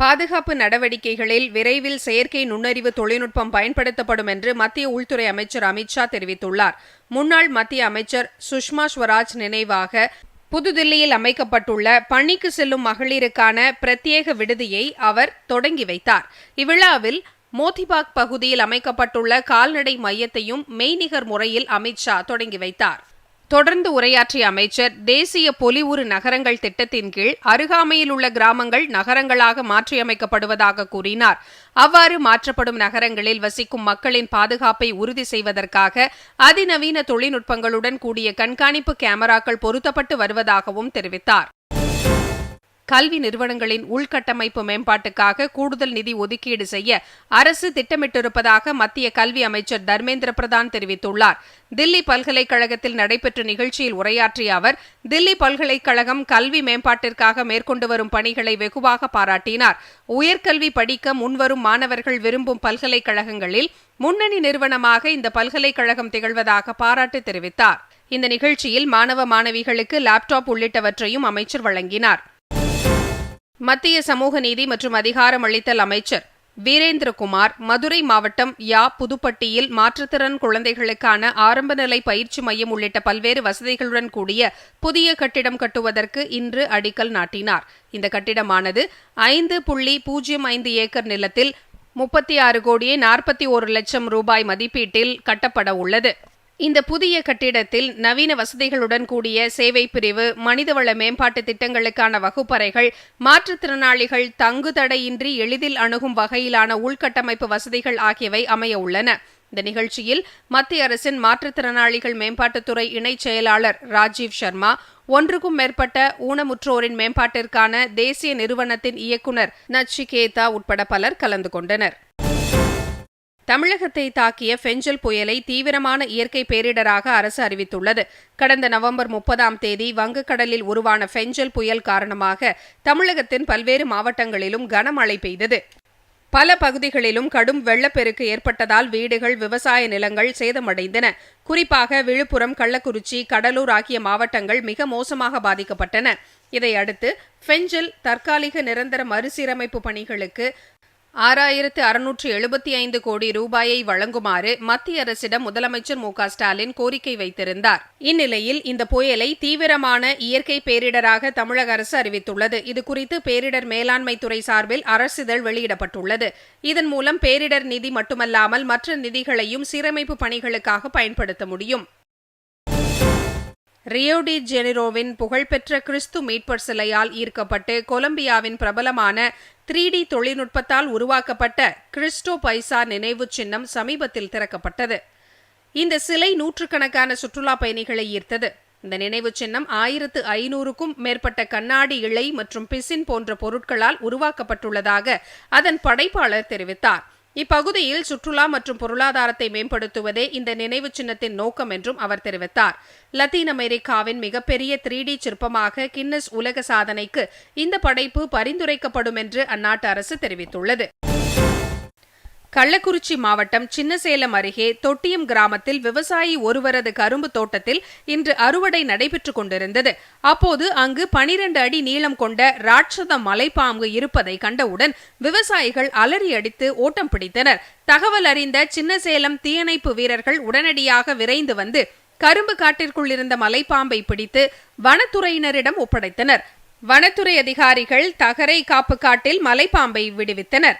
பாதுகாப்பு நடவடிக்கைகளில் விரைவில் செயற்கை நுண்ணறிவு தொழில்நுட்பம் பயன்படுத்தப்படும் என்று மத்திய உள்துறை அமைச்சர் அமித்ஷா தெரிவித்துள்ளார். முன்னாள் மத்திய அமைச்சர் சுஷ்மா ஸ்வராஜ் நினைவாக புதுதில்லியில் அமைக்கப்பட்டுள்ள பணிக்கு செல்லும் மகளிருக்கான பிரத்யேக விடுதியை அவர் தொடங்கி வைத்தார். இவ்விழாவில் மோதிபாக் பகுதியில் அமைக்கப்பட்டுள்ள கால்நடை மையத்தையும் மெய்நிகர் முறையில் அமித்ஷா தொடங்கி வைத்தார். தொடர்ந்து உரையாற்றிய அமைச்சர் தேசிய பொலிவுறு நகரங்கள் திட்டத்தின் கீழ் அருகாமையில் உள்ள கிராமங்கள் நகரங்களாக மாற்றியமைக்கப்படுவதாக கூறினார். அவ்வாறு மாற்றப்படும் நகரங்களில் வசிக்கும் மக்களின் பாதுகாப்பை உறுதி செய்வதற்காக அதிநவீன தொழில்நுட்பங்களுடன் கூடிய கண்காணிப்பு கேமராக்கள் பொருத்தப்பட்டு வருவதாகவும் தெரிவித்தார். கல்வி நிறுவனங்களின் உள்கட்டமைப்பு மேம்பாட்டுக்காக கூடுதல் நிதி ஒதுக்கீடு செய்ய அரசு திட்டமிட்டிருப்பதாக மத்திய கல்வி அமைச்சர் தர்மேந்திர பிரதான் தெரிவித்துள்ளார். தில்லி பல்கலைக்கழகத்தில் நடைபெற்ற நிகழ்ச்சியில் உரையாற்றிய அவர் தில்லி பல்கலைக்கழகம் கல்வி மேம்பாட்டிற்காக மேற்கொண்டு வரும் பணிகளை வெகுவாக பாராட்டினார். உயர்கல்வி படிக்க முன்வரும் மாணவர்கள் விரும்பும் பல்கலைக்கழகங்களில் முன்னணி நிறுவனமாக இந்த பல்கலைக்கழகம் திகழ்வதாக பாராட்டு தெரிவித்தார். இந்த நிகழ்ச்சியில் மாணவ மாணவிகளுக்கு லேப்டாப் உள்ளிட்டவற்றையும் அமைச்சர் வழங்கினார். மத்திய சமூக நீதி மற்றும் அதிகாரம் அளித்தல் அமைச்சர் வீரேந்திரகுமார் மதுரை மாவட்டம் யா புதுப்பட்டியில் மாற்றுத்திறன் குழந்தைகளுக்கான ஆரம்ப நிலை பயிற்சி மையம் உள்ளிட்ட பல்வேறு வசதிகளுடன் கூடிய புதிய கட்டிடம் கட்டுவதற்கு இன்று அடிக்கல் நாட்டினார். இந்த கட்டிடமானது ஐந்து புள்ளி பூஜ்ஜியம் ஐந்து ஏக்கர் நிலத்தில் முப்பத்தி ஆறு கோடியே நாற்பத்தி ஒரு லட்சம் ரூபாய் மதிப்பீட்டில் கட்டப்பட உள்ளது. இந்த புதிய கட்டிடத்தில் நவீன வசதிகளுடன் கூடிய சேவை பிரிவு மனிதவள மேம்பாட்டு திட்டங்களுக்கான வகுப்பறைகள் மாற்றுத்திறனாளிகள் தங்குதடையின்றி எளிதில் அணுகும் வகையிலான உள்கட்டமைப்பு வசதிகள் ஆகியவை அமைய உள்ளன. இந்த நிகழ்ச்சியில் மத்திய அரசின் மாற்றுத்திறனாளிகள் மேம்பாட்டுத்துறை இணைச் செயலாளர் ராஜீவ் சர்மா ஒன்றுக்கும் மேற்பட்ட ஊனமுற்றோரின் மேம்பாட்டிற்கான தேசிய நிறுவனத்தின் இயக்குநர் நச்சிகேதா உட்பட பலர் கலந்து கொண்டனர். தமிழகத்தை தாக்கிய ஃபெஞ்சல் புயலை தீவிரமான இயற்கை பேரிடராக அரசு அறிவித்துள்ளது. கடந்த நவம்பர் முப்பதாம் தேதி வங்கக்கடலில் உருவான ஃபெஞ்சல் புயல் காரணமாக தமிழகத்தின் பல்வேறு மாவட்டங்களிலும் கனமழை பெய்தது. பல பகுதிகளிலும் கடும் வெள்ளப்பெருக்கு ஏற்பட்டதால் வீடுகள் விவசாய நிலங்கள் சேதமடைந்தன. குறிப்பாக விழுப்புரம் கள்ளக்குறிச்சி கடலூர் ஆகிய மாவட்டங்கள் மிக மோசமாக பாதிக்கப்பட்டன. இதையடுத்து ஃபெஞ்சல் தற்காலிக நிரந்தர மறுசீரமைப்பு பணிகளுக்கு ஆறாயிரத்து அறுநூற்று எழுபத்தி ஐந்து கோடி ரூபாயை வழங்குமாறு மத்திய அரசிடம் முதலமைச்சர் மு ஸ்டாலின் கோரிக்கை வைத்திருந்தார். இந்நிலையில் இந்த புயலை தீவிரமான இயற்கை பேரிடராக தமிழக அரசு அறிவித்துள்ளது. இதுகுறித்து பேரிடர் மேலாண்மை துறை சார்பில் அரசிதழ் வெளியிடப்பட்டுள்ளது. இதன் மூலம் பேரிடர் நிதி மட்டுமல்லாமல் மற்ற நிதிகளையும் சீரமைப்பு பணிகளுக்காக பயன்படுத்த முடியும். ரியோடி ஜெனிரோவின் புகழ்பெற்ற கிறிஸ்து மீட்பர் சிலையால் ஈர்க்கப்பட்டு கொலம்பியாவின் பிரபலமான த்ரீ டி தொழில்நுட்பத்தால் உருவாக்கப்பட்ட கிறிஸ்டோ பைசா நினைவு சின்னம் சமீபத்தில் திறக்கப்பட்டது. இந்த சிலை நூற்றுக்கணக்கான சுற்றுலா பயணிகளை ஈர்த்தது. இந்த நினைவு சின்னம் ஆயிரத்து ஐநூறுக்கும் மேற்பட்ட கண்ணாடி இழை மற்றும் பிசின் போன்ற பொருட்களால் உருவாக்கப்பட்டுள்ளதாக அதன் படைப்பாளர் தெரிவித்தார். இப்பகுதியில் சுற்றுலா மற்றும் பொருளாதாரத்தை மேம்படுத்துவதே இந்த நினைவு சின்னத்தின் நோக்கம் என்றும் அவர் தெரிவித்தார். லத்தீன் அமெரிக்காவின் மிகப்பெரிய த்ரீ டி சிற்பமாக கின்னஸ் உலக சாதனைக்கு இந்த படைப்பு பரிந்துரைக்கப்படும் என்று அந்நாட்டு அரசு தெரிவித்துள்ளது. கள்ளக்குறிச்சி மாவட்டம் சின்னசேலம் அருகே தொட்டியம் கிராமத்தில் விவசாயி ஒருவரது கரும்பு தோட்டத்தில் இன்று அறுவடை நடைபெற்றுக் கொண்டிருந்தது. அப்போது அங்கு பனிரெண்டு அடி நீளம் கொண்ட ராட்சத மலைப்பாம்பு இருப்பதை கண்டவுடன் விவசாயிகள் அலறி அடித்து ஓட்டம் பிடித்தனர். தகவல் அறிந்த சின்னசேலம் தீயணைப்பு வீரர்கள் உடனடியாக விரைந்து வந்து கரும்பு காட்டிற்குள் இருந்த மலைப்பாம்பை பிடித்து வனத்துறையினரிடம் ஒப்படைத்தனர். வனத்துறை அதிகாரிகள் தகரை காப்பு காட்டில் மலைப்பாம்பை விடுவித்தனர்.